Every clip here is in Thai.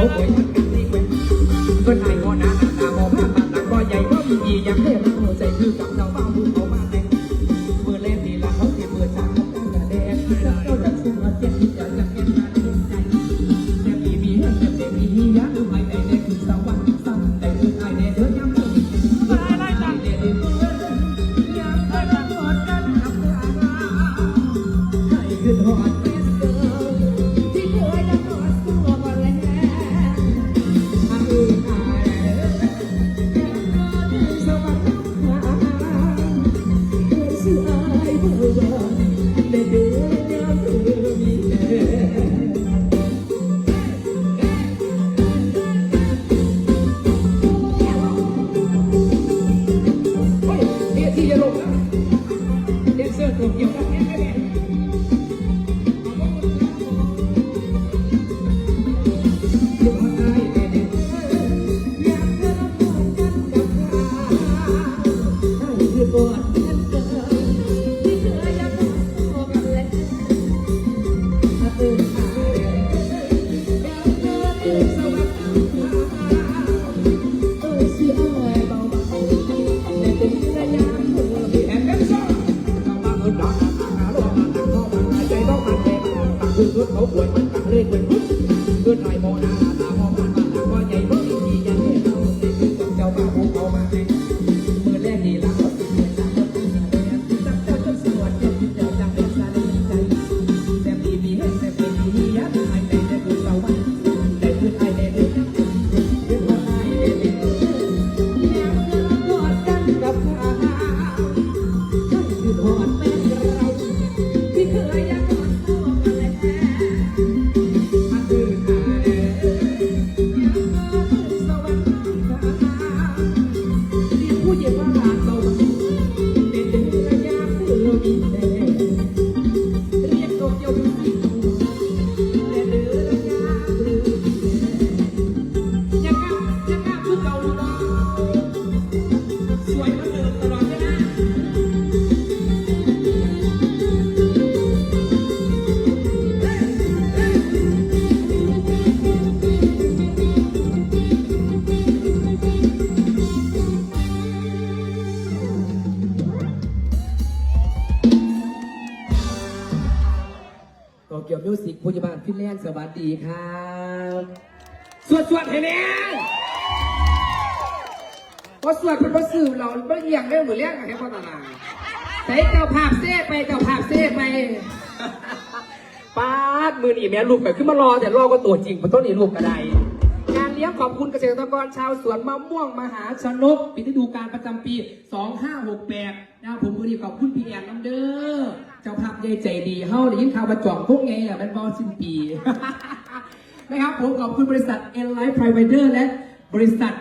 างคือคนเขาป่วยทั้งกันนี่เว้ย ดแมิวสิกผู้จัดกาลฟินแลนด์สวัสดีครับสวดสวดเห้แน่พอสวดเป็นพอสื่อเราไม่เอียงได้เหมือนเรียกอะไรพ่อตาลาใส่เจ้าภาพเซ่ไปเจ้าภาพเซ่ไปป้าดมือหนีแม่ลูกแบบขึ้นมารอแต่รอก็ตัวจริงมันต้องหนีลูกกระได ลี้ยงขอบคุณเกษตรกรชาวสวนมะม่วงมหาชนกปีฤดูกาลประจำปี 2568นะครับผมมือนี้ขอบคุณพี่แอนน้ำเด้อเจ้าภาพใหญ่ใจดีเฮ้าได้ยินข่าวมาจ่องพวกไงอะมันบอลสิ้นปีนะครับผมขอบคุณบริษัท n l i f e Provider และบริษัท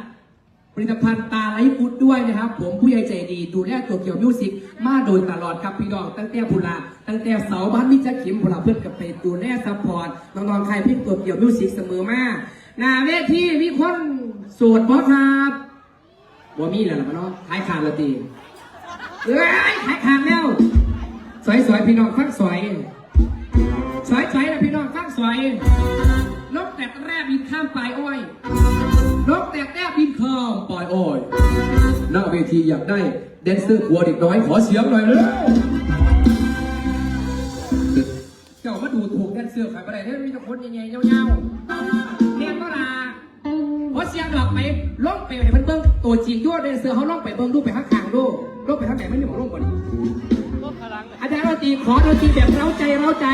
ผลิตภัณฑ์ตาไลฟ์ฟูดด้วยนะครับ ผมผู้ใหญ่ใจดีดูแลตัวเกี่ยวมิวสิกมาโดยตลอดครับพี่น้องตั้งแต่บุลาตั้งแต่เสาบ้านมิจฉาขิมบุลาเพื่อนกับไปดูแลซัพพอร์ตน้องๆใครพี่ตัวเกี่ยวมิวสิกเสมอมา หน้าเวทีมีคนโสดบ่ครับบ่มีแล้วล่ะพี่น้องขายขาดละตีเอ้ยขายขาดแล้วสวยๆพี่น้องฟังสวยสวยๆนะพี่น้องฟังสวยนกแต่แรกบินข้ามปลายอ้อยนกแต่แต้บินข้ามปลายอ้อยหน้าเวทีอยากได้แดนเซอร์ขัวเด็กน้อยขอเสียงหน่อยเลยเจ้ามาดูถูกแดนเซอร์ขายไปไหนเนี่ยมีแต่คนใหญ่ๆเงาๆ เรียนก็ลาขอเสียงหลอกไปล่องไปให้มันเบิ้งตัวจริงด้วยแดนเซอร์เขาล่องไปเบิ้งดูไปข้างขางดูล่องไปข้างไหนไม่ได้บอกล่องก่อนอาจารย์เราตีขอเราตีแบบเร้าใจเร้าใจ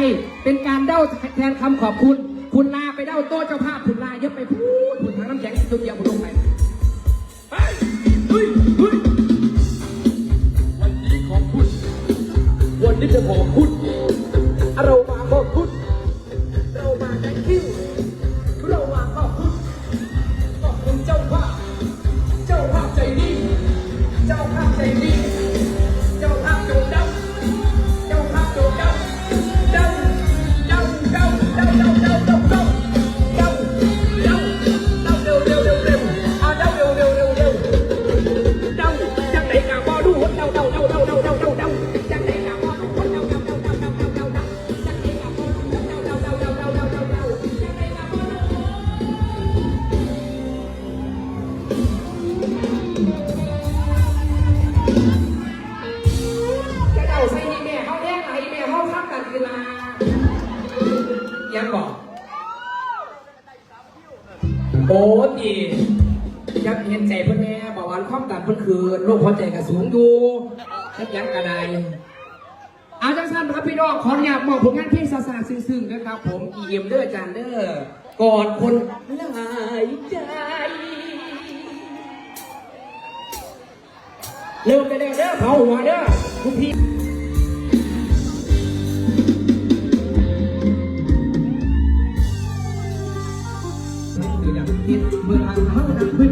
เป็นการเด้าแทนคำขอบคุณ คุณลาไปเด้าโต๊ะเจ้าภาพคุณลาเยอะไปพูดคุณทางน้ำแข็งสุดเดียวคุณลงไปเฮ้ยเฮ้ยวันนี้ขอบคุณ วันนี้จะขอบคุณเรามาขอบคุณเรา แม่บาหวานความดันเพิ่นคือโรคหัวใจกระสูงอยู่ทักยังกระไดอาจารย์สั้นครับพี่น้องขออยากบอกผลงานเพลงสาสาซึ้งๆนะครับ ผมอีเอ็มเดอร์จานเดอร์ก่อนคนหลายใจเริ่มได้เด้อเขาหัวเด้อทุกพี่เมื่ออ่านเขาดั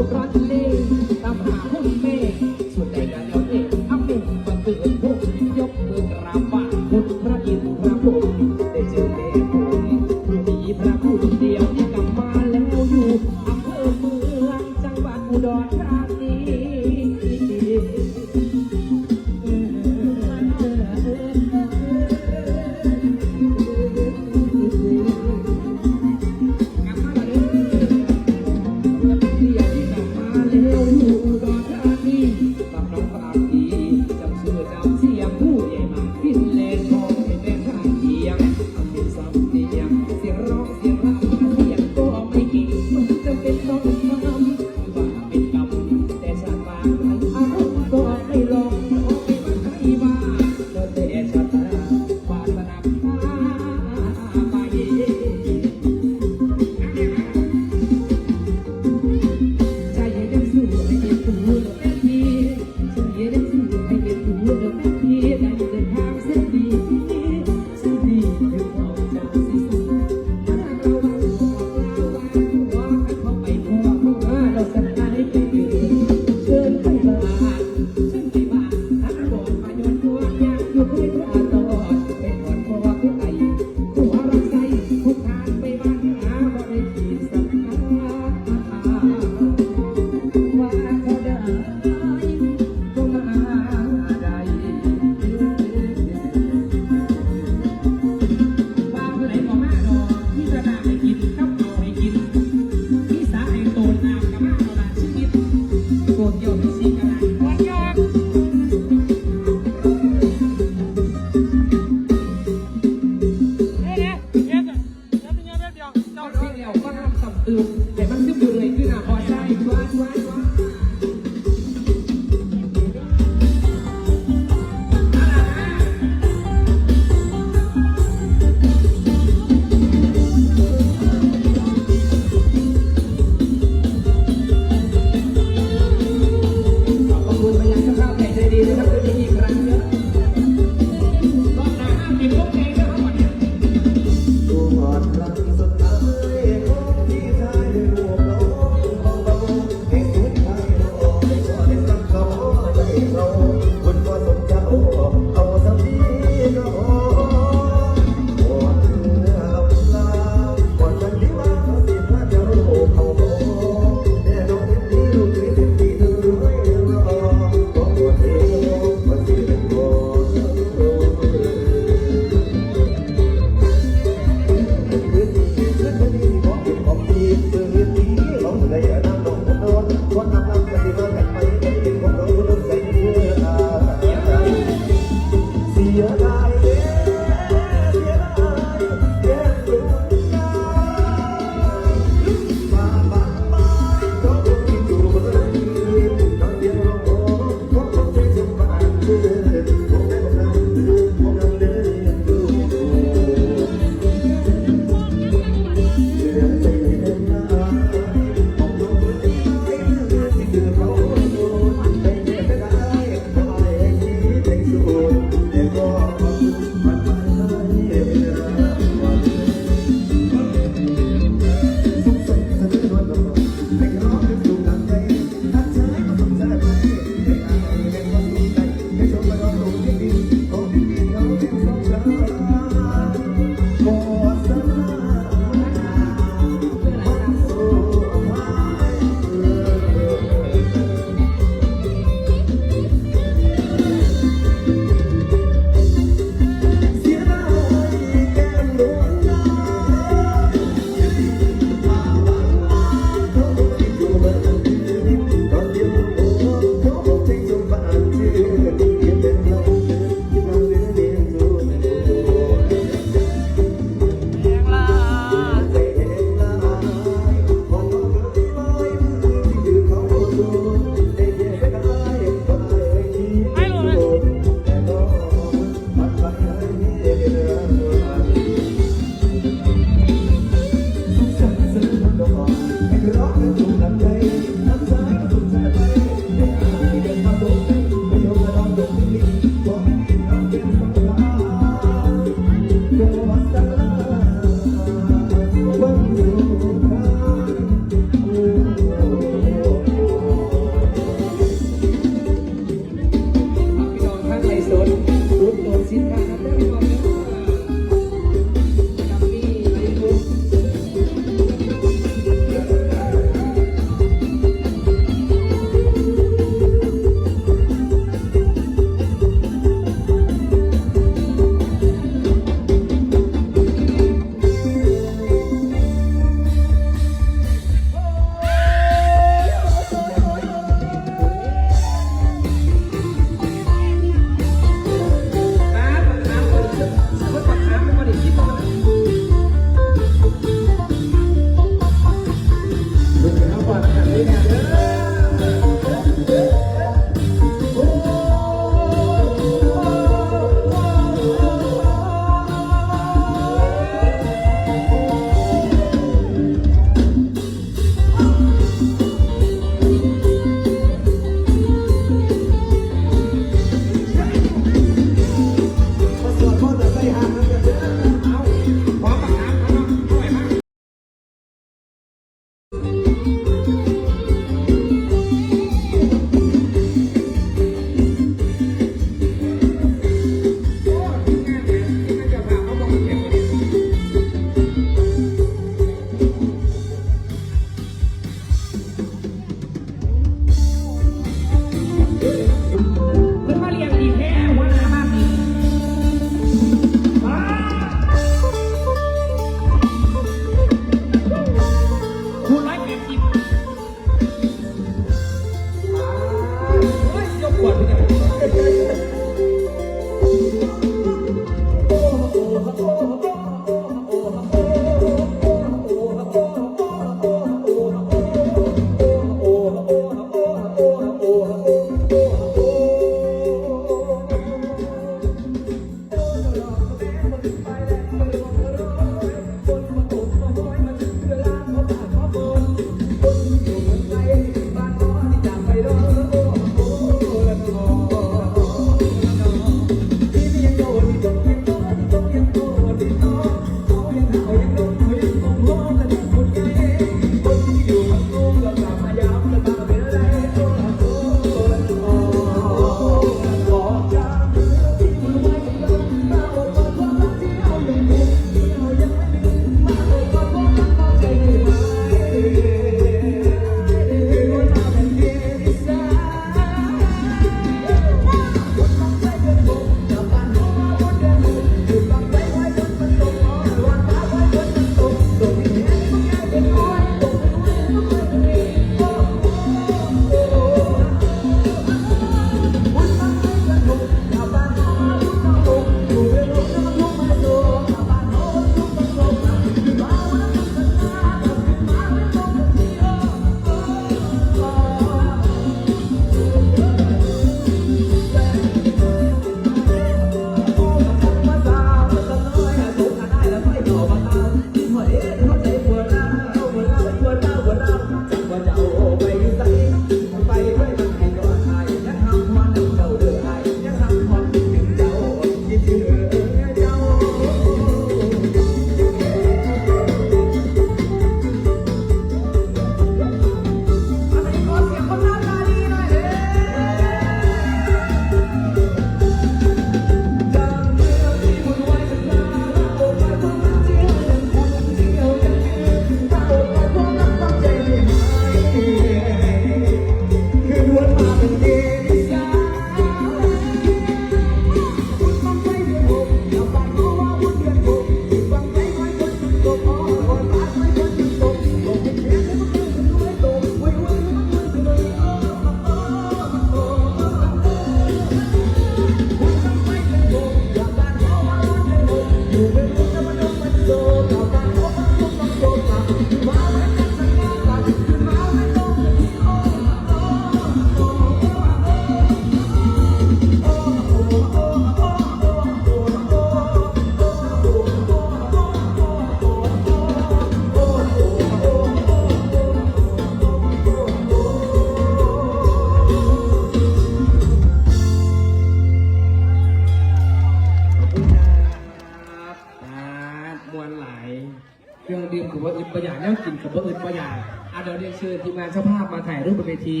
ที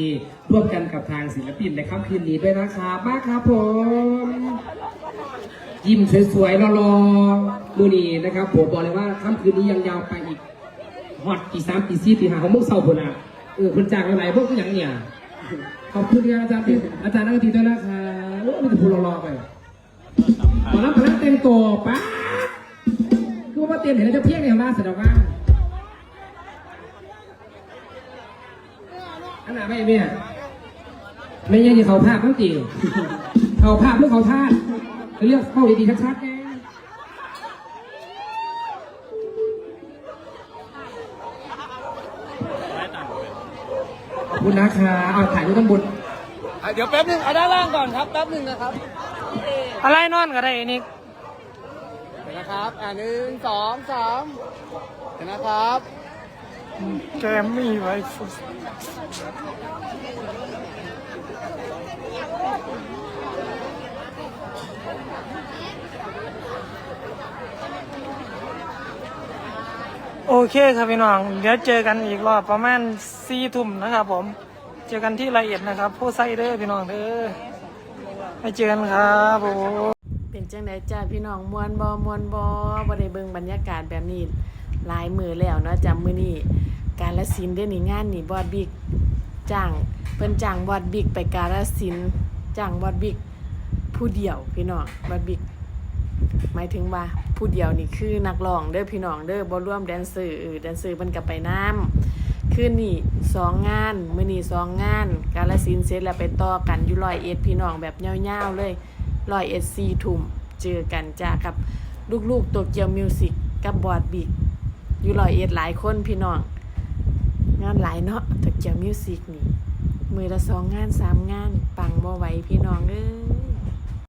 ร่วมกันกับทางศิลปินในค่ำคืนนี้ด้วยนะครับมากครับผม ยิ้มสวยๆรอๆมือนี้นะครับผมบอกเลยว่าค่ำคืนนี้ยังยาวไปอีกฮอตตีสามตีสี่ตีห้าของมุกเศร้าคนอะเออคนจางหลายพวกก็อย่างเนี่ยขอบคุณครับอาจารย์อาจารย์นักดนตรีด้วยนะครับโอ้ม่ต้องพูดรอๆไปหมอรับพนักเต็มตัวป๊าคือว่าเตรียมเห็นแล้วจะเพี้ยงเนี่ยมาเสร็จแล้วว่า อันไหนไม่เนี่ยไม่ใช่ที่เขาภาพต้องตีเขาภาพหรือเขาท่าตุเรียกเข้าดีๆชัดๆไงขอบคุณนะคะเอาถ่ายรูปต้นบุญเดี๋ยวแป๊บนึงเอาด้านล่างก่อนครับแป๊บนึงนะครับ อะไรนอนก็ได้นิกเห็นนะครับ อ่าหนึ่งสองสามเห็นนะครับ แกมมี่ไว้โอเคครับพี่น้อง เดี๋ยวเจอกันอีกรอบประมาณสี่ทุ่มนะครับผม เจอกันที่ละเอียดนะครับผู้ไซเดอร์พี่น้องเด้อไปเจอกันครับผมเป็นจังไดจ้าพี่น้องมวนบอมวนบอบได้เบิงบรรยากาศแบบนี้ หลายมือแล้วเนาะจำมือนี้การละสินเด้นี่งานนี่บอดบิ๊กจ้างเพิ่นจ้างบอดบิ๊กไปการละสินจ้างบอดบิ๊กผู้เดียวพี่น้องบอดบิ๊กหมายถึงว่าผู้เดียวนี่คือนักร้องเด้อพี่น้องเด้อบ่ร่วมแดนเซอร์แดนเซอร์เพิ่นก็ไปนํคืนนี้สองงานมือนี้สองงาน การละสินเสร็จแล้วไปต่อกันอยู่ร้อยเอ็ดพี่น้องแบบยาวๆเลยร้อยเอ็ดซีทุ่มเจอกันจ้ากับลูกๆตัวเกียวมิวสิกกับบอดบิ๊ก อยู่ลอยเอ็ดหลายคนพี่น้อง งานหลายเนาะถักเกียวมิวสิกนี่ มือละสองงานสามงาน ปังบ่ไหวพี่น้องเอ้ย